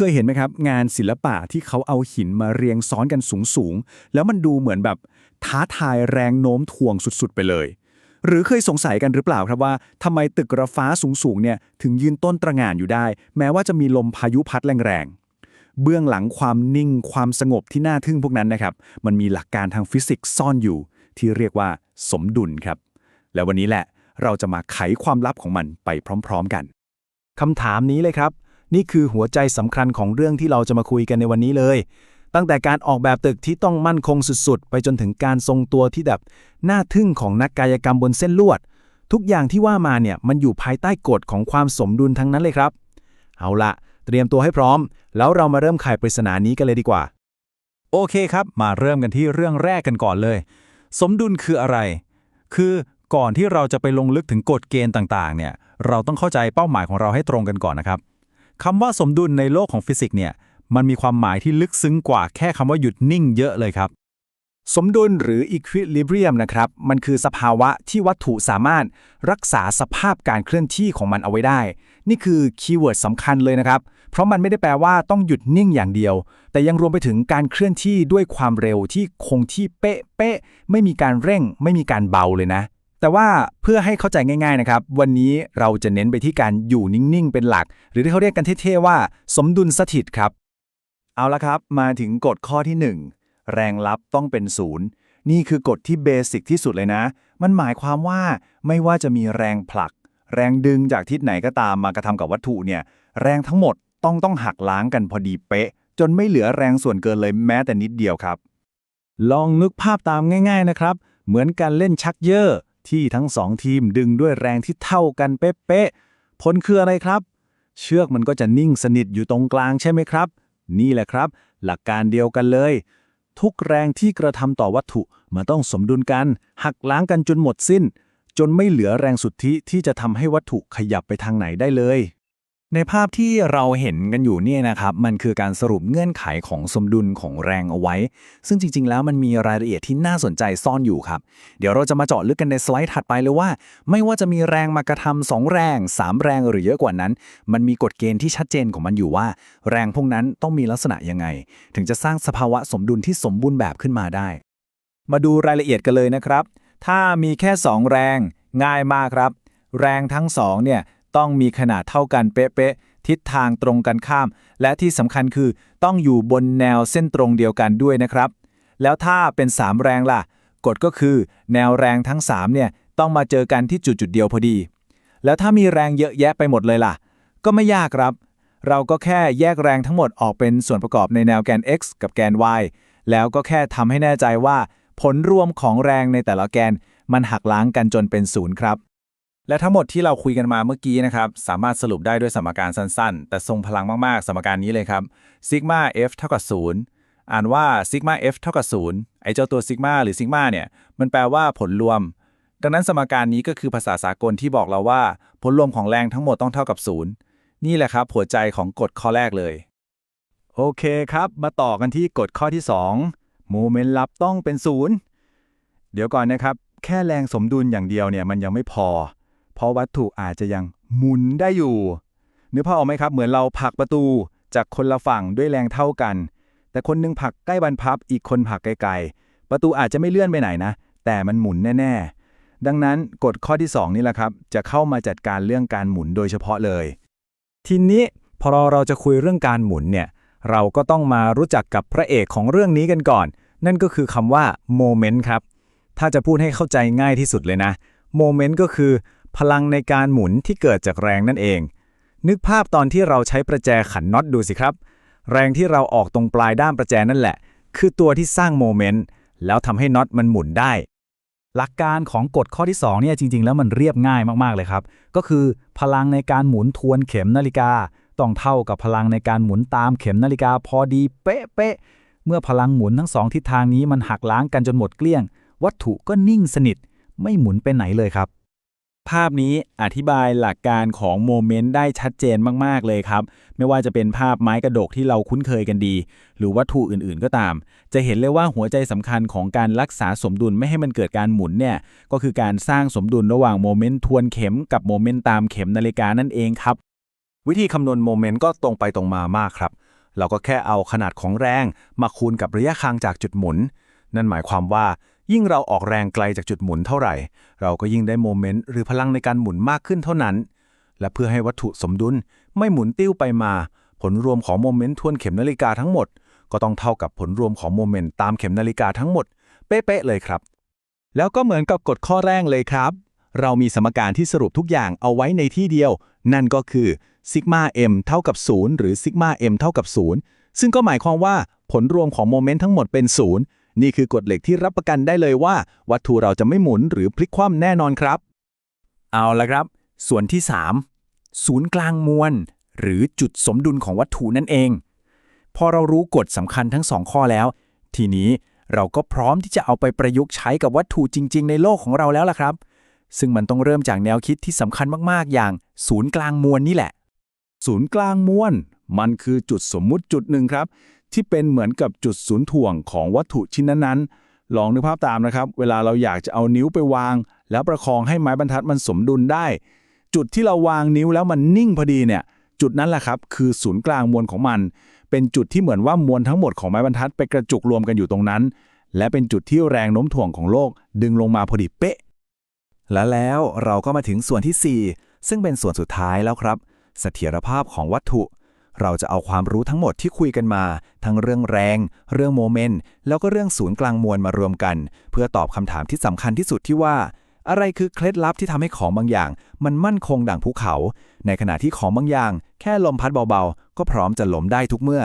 เคยเห็นไหมครับ งานศิลปะที่เขาเอาหินมาเรียงซ้อนกันสูงๆ แล้วมันดูเหมือนแบบท้าทายแรงโน้มถ่วงสุดๆ ไปเลย หรือเคยสงสัยกันหรือเปล่าครับว่าทำไมตึกระฟ้าสูงๆเนี่ยถึงยืนต้นตระหง่านอยู่ได้ แม้ว่าจะมีลมพายุพัดแรงๆ เบื้องหลังความนิ่งความสงบที่น่าทึ่งพวกนั้นนะครับมันมีหลักการทางฟิสิกส์ซ่อนอยู่ ที่เรียกว่าสมดุลครับ และวันนี้แหละเราจะมาไขความลับของมันไปพร้อม ๆ กันคำถามนี้เลยครับ นี่คือหัวใจสำคัญของเรื่องที่เราจะมาคุยกันในวันนี้เลย ตั้งแต่การออกแบบตึกที่ต้องมั่นคงสุดๆ ไปจนถึงการทรงตัวที่แบบน่าทึ่งของนักกายกรรมบนเส้นลวด ทุกอย่างที่ว่ามาเนี่ยมันอยู่ภายใต้กฎของความสมดุลทั้งนั้นเลยครับ เอาละเตรียมตัวให้พร้อม แล้วเรามาเริ่มไขปริศนานี้กันเลยดีกว่า โอเคครับ มาเริ่มกันที่เรื่องแรกกันก่อนเลย สมดุลคืออะไร คือก่อนที่เราจะไปลงลึกถึงกฎเกณฑ์ต่างๆ เนี่ย เราต้องเข้าใจเป้าหมายของเราให้ตรงกันก่อนนะครับ คำว่าสมดุลในโลกของฟิสิกส์เนี่ย มันมีความหมายที่ลึกซึ้งกว่าแค่คำว่าหยุดนิ่งเยอะเลยครับ สมดุลหรือ equilibrium นะครับ มันคือสภาวะที่วัตถุสามารถรักษาสภาพการเคลื่อนที่ของมันเอาไว้ได้ นี่คือคีย์เวิร์ดสำคัญเลยนะครับ เพราะมันไม่ได้แปลว่าต้องหยุดนิ่งอย่างเดียว แต่ยังรวมไปถึงการเคลื่อนที่ด้วยความเร็วที่คงที่เป๊ะเป๊ะไม่มีการเร่ง ไม่มีการเบาเลยนะ แต่ว่าเพื่อให้เข้าใจง่ายๆนะครับ วันนี้เราจะเน้นไปที่การอยู่นิ่งๆ เป็นหลัก หรือที่เขาเรียกกันเท่ๆว่า สมดุลสถิตครับ เอาละครับ มาถึงกฎข้อที่ 1 แรงลับต้องเป็นศูนย์นี่คือกฎที่เบสิกที่สุดเลยนะ มันหมายความว่าไม่ว่าจะมีแรงผลัก แรงดึงจากทิศไหนก็ตามมากระทำกับวัตถุเนี่ย แรงทั้งหมดต้องต้องหักล้างกันพอดีเป๊ะ จนไม่เหลือแรงส่วนเกินเลยแม้แต่นิดเดียวครับ ลองนึกภาพตามง่าย ๆนะครับ เหมือนการเล่นชักเยอะ ที่ทั้งสองทีมดึงด้วยแรงที่เท่ากันเป๊ะๆผลคืออะไรครับ เชือกมันก็จะนิ่งสนิทอยู่ตรงกลางใช่ไหมครับ นี่แหละครับ หลักการเดียวกันเลย ทุกแรงที่กระทำต่อวัตถุมันต้องสมดุลกัน หักล้างกันจนหมดสิ้น จนไม่เหลือแรงสุทธิที่จะทำให้วัตถุขยับไปทางไหนได้เลย ในภาพที่เราเห็นกันอยู่เนี่ยนะครับ มันคือการสรุปเงื่อนไขของสมดุลของแรงเอาไว้ ซึ่งจริง ๆ แล้วมันมีรายละเอียดที่น่าสนใจซ่อนอยู่ครับ เดี๋ยวเราจะมาเจาะลึกกันในสไลด์ถัดไปเลยว่า ไม่ว่าจะมีแรงมากระทำสองแรง 3 แรงหรือเยอะกว่านั้น มันมีกฎเกณฑ์ที่ชัดเจนของมันอยู่ว่า แรงพวกนั้นต้องมีลักษณะยังไง ถึงจะสร้างสภาวะสมดุลที่สมบูรณ์แบบขึ้นมาได้ มาดูรายละเอียดกันเลยนะครับ ถ้ามีแค่ 2 แรงง่ายมากครับ แรงทั้ง2เนี่ย ต้องมีขนาดเท่ากันเป๊ะๆทิศทางตรงกันข้าม และที่สำคัญคือต้องอยู่บนแนวเส้นตรงเดียวกันด้วยนะครับ แล้วถ้าเป็น 3 แรงล่ะ กฎก็คือ แนวแรงทั้ง3เนี่ยต้องมาเจอกันที่จุดจุดเดียวพอดี แล้วถ้ามีแรงเยอะแยะไปหมดเลยล่ะ ก็ไม่ยากครับ เราก็แค่แยกแรงทั้งหมดออกเป็นส่วนประกอบในแนวแกน x กับแกน y แล้วก็แค่ทำให้แน่ใจว่า ผลรวมของแรงในแต่ละแกน มันหักล้างกันจนเป็นศูนย์ครับ และทั้งหมดที่เราคุยกันมาเมื่อกี้นะครับ สามารถสรุปได้ด้วยสมการสั้นๆ แต่ทรงพลังมากๆ สมการนี้เลยครับซิกมา f เท่ากับ0อ่านว่าซิกมา f เท่ากับ0ไอเจ้าตัวซิกมาหรือซิกมาเนี่ย มันแปลว่าผลรวม ดังนั้นสมการนี้ก็คือภาษาสากลที่บอกเราว่า ผลรวมของแรงทั้งหมดต้องเท่ากับ0นี่แหละครับหัวใจของกฎข้อแรกเลย โอเคครับ มาต่อกันที่กฎข้อที่2โมเมนต์ลับต้องเป็นศูนย์เดี๋ยวก่อนนะครับ แค่แรงสมดุลอย่างเดียวเนี่ยมันยังไม่พอ เพราะวัตถุอาจจะยังหมุนได้อยู่นึกภาพออกไหมครับ เหมือนเราผลักประตูจากคนละฝั่งด้วยแรงเท่ากัน แต่คนหนึงผลักใกล้บรรพับ อีกคนผลักไกลๆ ประตูอาจจะไม่เลื่อนไปไหนนะ แต่มันหมุนแน่ ๆ ดังนั้นกฎข้อที่ 2 นี่แหละครับ จะเข้ามาจัดการเรื่องการหมุนโดยเฉพาะเลย ทีนี้พอเราจะคุยเรื่องการหมุนเนี่ย เราก็ต้องมารู้จักกับพระเอกของเรื่องนี้กันก่อน นั่นก็คือคำว่าโมเมนต์ครับ ถ้าจะพูดให้เข้าใจง่ายที่สุดเลยนะ โมเมนต์ก็คือ พลังในการหมุนที่เกิดจากแรงนั่นเอง นึกภาพตอนที่เราใช้ประแจขันน็อตดูสิครับ แรงที่เราออกตรงปลายด้ามประแจนั่นแหละ คือตัวที่สร้างโมเมนต์แล้วทำให้น็อตมันหมุนได้ หลักการของกฎข้อที่2เนี่ยจริง ๆ แล้วมันเรียบง่ายมากๆเลยครับ ก็คือพลังในการหมุนทวนเข็มนาฬิกา ต้องเท่ากับพลังในการหมุนตามเข็มนาฬิกาพอดีเป๊ะๆเมื่อพลังหมุนทั้งสองทิศทางนี้มันหักล้างกันจนหมดเกลี้ยง วัตถุก็นิ่งสนิท ไม่หมุนไปไหนเลยครับ ภาพนี้อธิบายหลักการของโมเมนต์ได้ชัดเจนมาก ๆ เลยครับ ไม่ว่าจะเป็นภาพไม้กระดกที่เราคุ้นเคยกันดี หรือวัตถุอื่นๆก็ตาม จะเห็นเลยว่าหัวใจสำคัญของการรักษาสมดุลไม่ให้มันเกิดการหมุนเนี่ย ก็คือการสร้างสมดุลระหว่างโมเมนต์ทวนเข็มกับโมเมนต์ตามเข็มนาฬิกานั่นเองครับ วิธีคำนวณโมเมนต์ก็ตรงไปตรงมามากครับ เราก็แค่เอาขนาดของแรงมาคูณกับระยะคางจากจุดหมุน นั่นหมายความว่า ยิ่งเราออกแรงไกลจากจุดหมุนเท่าไหร่ เราก็ยิ่งได้โมเมนต์หรือพลังในการหมุนมากขึ้นเท่านั้น และเพื่อให้วัตถุสมดุลไม่หมุนติ้วไปมา ผลรวมของโมเมนต์ทวนเข็มนาฬิกาทั้งหมด ก็ต้องเท่ากับผลรวมของโมเมนต์ตามเข็มนาฬิกาทั้งหมด เป๊ะๆเลยครับ แล้วก็เหมือนกับกฎข้อแรกเลยครับ เรามีสมการที่สรุปทุกอย่างเอาไว้ในที่เดียว นั่นก็คือซิกมา m เท่ากับ 0 หรือซิกมา m เท่ากับ 0 ซึ่งก็หมายความว่าผลรวมของโมเมนต์ทั้งหมดเป็น 0 นี่คือกฎเหล็กที่รับประกันได้เลยว่า วัตถุเราจะไม่หมุนหรือพลิกคว่ำแน่นอนครับ เอาละครับ ส่วนที่ 3 ศูนย์กลางมวล หรือจุดสมดุลของวัตถุนั่นเอง พอเรารู้กฎสำคัญทั้งสองข้อแล้ว ทีนี้เราก็พร้อมที่จะเอาไปประยุกต์ใช้กับวัตถุจริง ๆ ในโลกของเราแล้วล่ะครับ ซึ่งมันต้องเริ่มจากแนวคิดที่สำคัญมากๆ อย่างศูนย์กลางมวลนี่แหละ ศูนย์กลางมวลมันคือจุดสมมุติจุดหนึ่งครับ ที่เป็นเหมือนกับจุดศูนย์ถ่วงของวัตถุชิ้นนั้นๆ ลองนึกภาพตามนะครับ เวลาเราอยากจะเอานิ้วไปวาง แล้วประคองให้ไม้บรรทัดมันสมดุลได้ จุดที่เราวางนิ้วแล้วมันนิ่งพอดีเนี่ย จุดนั้นแหละครับ คือศูนย์กลางมวลของมัน เป็นจุดที่เหมือนว่ามวลทั้งหมดของไม้บรรทัดไปกระจุกรวมกันอยู่ตรงนั้น และเป็นจุดที่แรงโน้มถ่วงของโลก ดึงลงมาพอดีเป๊ะ และแล้วเราก็มาถึงส่วนที่ 4 ซึ่งเป็นส่วนสุดท้ายแล้วครับ เสถียรภาพของวัตถุ เราจะเอาความรู้ทั้งหมดที่คุยกันมา ทั้งเรื่องแรง เรื่องโมเมนต์ แล้วก็เรื่องศูนย์กลางมวลมารวมกัน เพื่อตอบคำถามที่สำคัญที่สุดที่ว่า อะไรคือเคล็ดลับที่ทำให้ของบางอย่าง มันมั่นคงดั่งภูเขา ในขณะที่ของบางอย่าง แค่ลมพัดเบาๆ ก็พร้อมจะล้มได้ทุกเมื่อ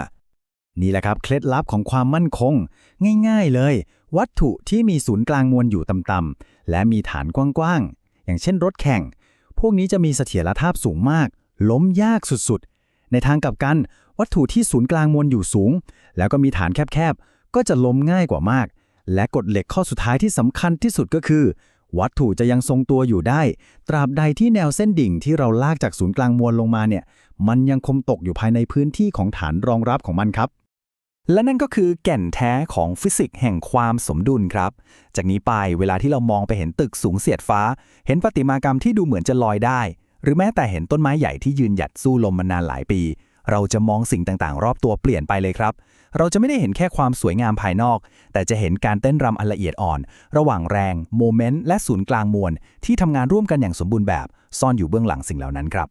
นี่แหละครับเคล็ดลับของความมั่นคง ง่ายๆเลย วัตถุที่มีศูนย์กลางมวลอยู่ต่ำๆและมีฐานกว้างๆอย่างเช่นรถแข่ง พวกนี้จะมีเสถียรภาพสูงมาก ล้มยากสุดๆ ในทางกลับกัน วัตถุที่ศูนย์กลางมวลอยู่สูง แล้วก็มีฐานแคบๆ ก็จะล้มง่ายกว่ามาก และกฎเหล็กข้อสุดท้ายที่สำคัญที่สุดก็คือ วัตถุจะยังทรงตัวอยู่ได้ ตราบใดที่แนวเส้นดิ่งที่เราลากจากศูนย์กลางมวลลงมาเนี่ยมันยังคงตกอยู่ภายในพื้นที่ของฐานรองรับของมันครับและนั่นก็คือแก่นแท้ของฟิสิกส์แห่งความสมดุลครับ จากนี้ไปเวลาที่เรามองไปเห็นตึกสูงเสียดฟ้า เห็นประติมากรรมที่ดูเหมือนจะลอยได้ หรือแม้แต่เห็นต้นไม้ใหญ่ที่ยืนหยัดสู้ลมมานานหลายปี เราจะมองสิ่งต่างๆ รอบตัวเปลี่ยนไปเลยครับ เราจะไม่ได้เห็นแค่ความสวยงามภายนอก แต่จะเห็นการเต้นรำอันละเอียดอ่อน ระหว่างแรง โมเมนต์ และศูนย์กลางมวลที่ทำงานร่วมกันอย่างสมบูรณ์แบบ ซ่อนอยู่เบื้องหลังสิ่งเหล่านั้นครับ